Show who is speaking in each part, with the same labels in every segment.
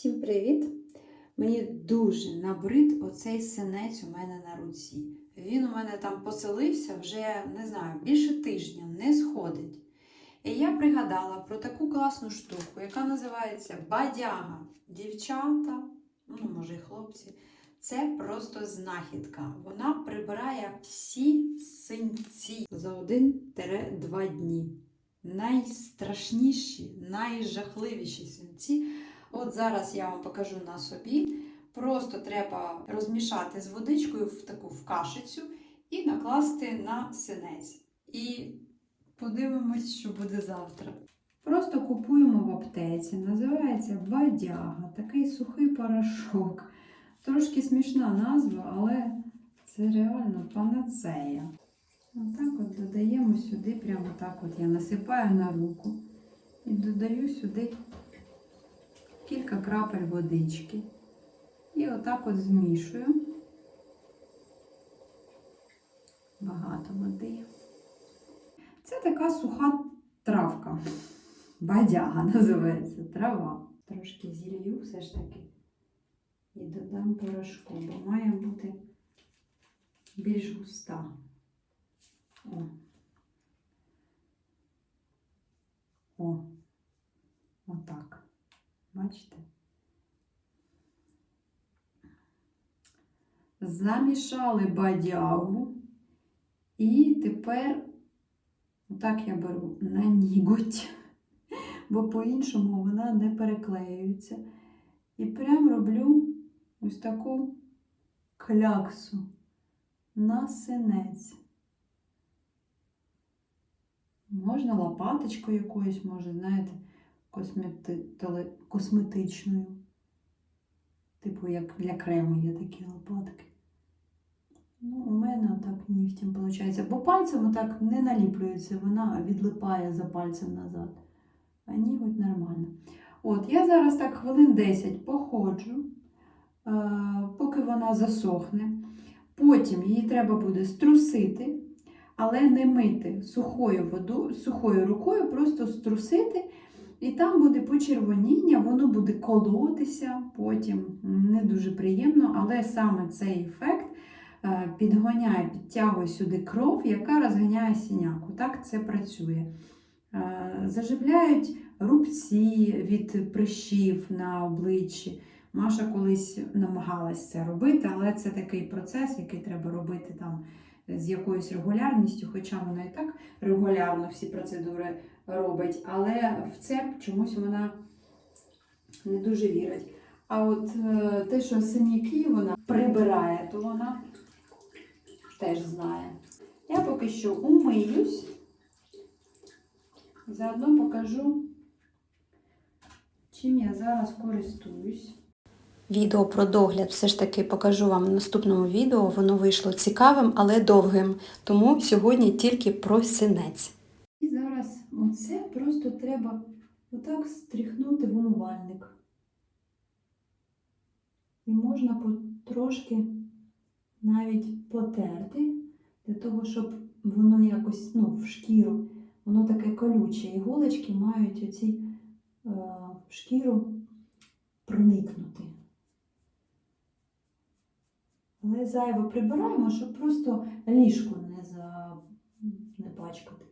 Speaker 1: Всім привіт! Мені дуже набрид оцей синець у мене на руці. Він у мене там поселився вже, не знаю, більше тижня, не сходить. І я пригадала про таку класну штуку, яка називається бадяга. Дівчата, ну, може, і хлопці, це просто знахідка. Вона прибирає всі синці за 1-2 дні. Найстрашніші, найжахливіші синці. От зараз я вам покажу на собі. Просто треба розмішати з водичкою в таку в кашицю і накласти на синець. І подивимось, що буде завтра. Просто купуємо в аптеці, називається бадяга, такий сухий порошок. Трошки смішна назва, але це реально панацея. Отак от додаємо сюди, прямо так от я насипаю на руку і додаю сюди кілька крапель водички. І отак от змішую. Багато води. Це така суха травка. Бадяга називається трава. Трошки зілью все ж таки. І додам порошку, бо має бути більш густа. О. О. Бачите? Замішали бадягу. І тепер, отак я беру на ніготь, бо по-іншому вона не переклеюється. І прям роблю ось таку кляксу на синець. Можна лопаточкою якоюсь, може, знаєте, космети... косметичною. Типу, як для крему є такі лопатки. Ну, у мене отак нігтем виходить. Бо пальцем отак не наліплюється, вона відлипає за пальцем назад. А ніготь нормально. От, я зараз так хвилин 10 походжу, е, поки вона засохне. Потім її треба буде струсити, але не мити сухою воду, сухою рукою, просто струсити. І там буде почервоніння, воно буде колотися потім. Не дуже приємно, але саме цей ефект е, підганяє, підтягує сюди кров, яка розганяє сіняку. Так це працює. Е, Заживляють рубці від прищів на обличчі. Маша колись намагалась це робити, але це такий процес, який треба робити там з якоюсь регулярністю, хоча вона і так регулярно всі процедури робить, але в це чомусь вона не дуже вірить. А от е, те, що синяки вона прибирає, то вона теж знає. Я поки що умиюсь, заодно покажу, чим я зараз користуюсь.
Speaker 2: Відео про догляд все ж таки покажу вам в наступному відео. Воно вийшло цікавим, але довгим. Тому сьогодні тільки про синець.
Speaker 1: І зараз оце просто треба отак стріхнути в умивальник. І можна потрошки навіть потерти, для того, щоб воно якось ну, в шкіру, воно таке колюче. Іголочки мають оці е, шкіру проникнути. Але зайво прибираємо, щоб просто ліжко не, за... не пачкати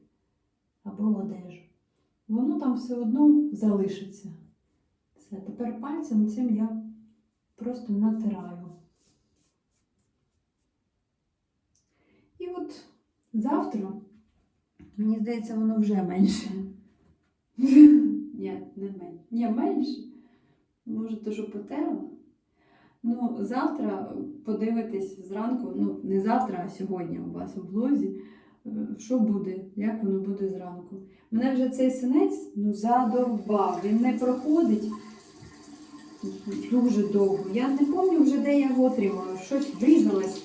Speaker 1: або одежу. Воно там все одно залишиться. Все, тепер пальцем цим я просто натираю. І от завтра, мені здається, воно вже менше. Ні, не менше. Ні, менше. Може, що потерла? Ну, завтра подивитись зранку, ну, не завтра, а сьогодні у вас у влозі, е, що буде, як воно буде зранку. Мене вже цей синець ну, задовбав, він не проходить дуже довго. Я не пам'ятаю вже, де я його отримала. Щось врізалось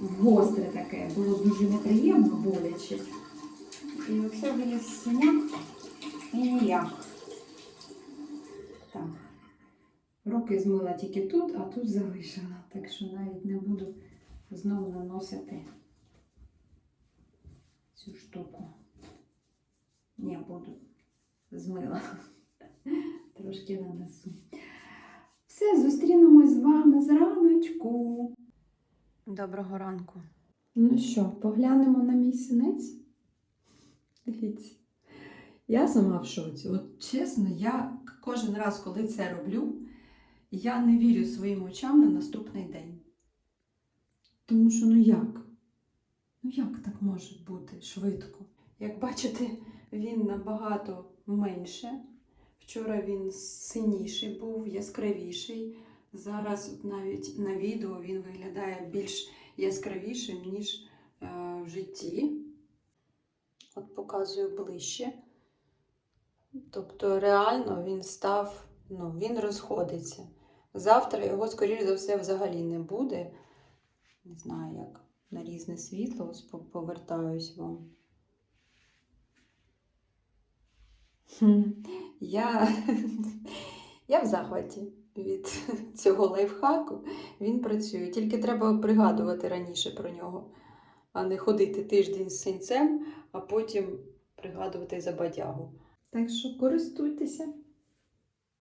Speaker 1: в гостре таке, було дуже неприємно, боляче. І виліз синяк і ніяк. Так. Руки змила тільки тут, а тут залишила. Так що навіть не буду знову наносити цю штуку. Ні, буду змила. Трошки нанесу. Все, зустрінемось з вами зраночку.
Speaker 2: Доброго ранку.
Speaker 1: Ну що, поглянемо на мій синець? Дивіться. Я сама в шоці. От чесно, я кожен раз, коли це роблю, я не вірю своїм очам на наступний день. Тому що ну як? Ну як так може бути швидко? Як бачите, він набагато менше. Вчора він синіший був, яскравіший. Зараз навіть на відео він виглядає більш яскравішим, ніж е, в житті. От показую ближче. Тобто, реально він став, ну, він розходиться. Завтра його, скоріш за все, взагалі не буде. Не знаю, як на різне світло повертаюсь вам. Я, я в захваті від цього лайфхаку. Він працює. Тільки треба пригадувати раніше про нього, а не ходити тиждень з синцем, а потім пригадувати за бадягу. Так що користуйтеся.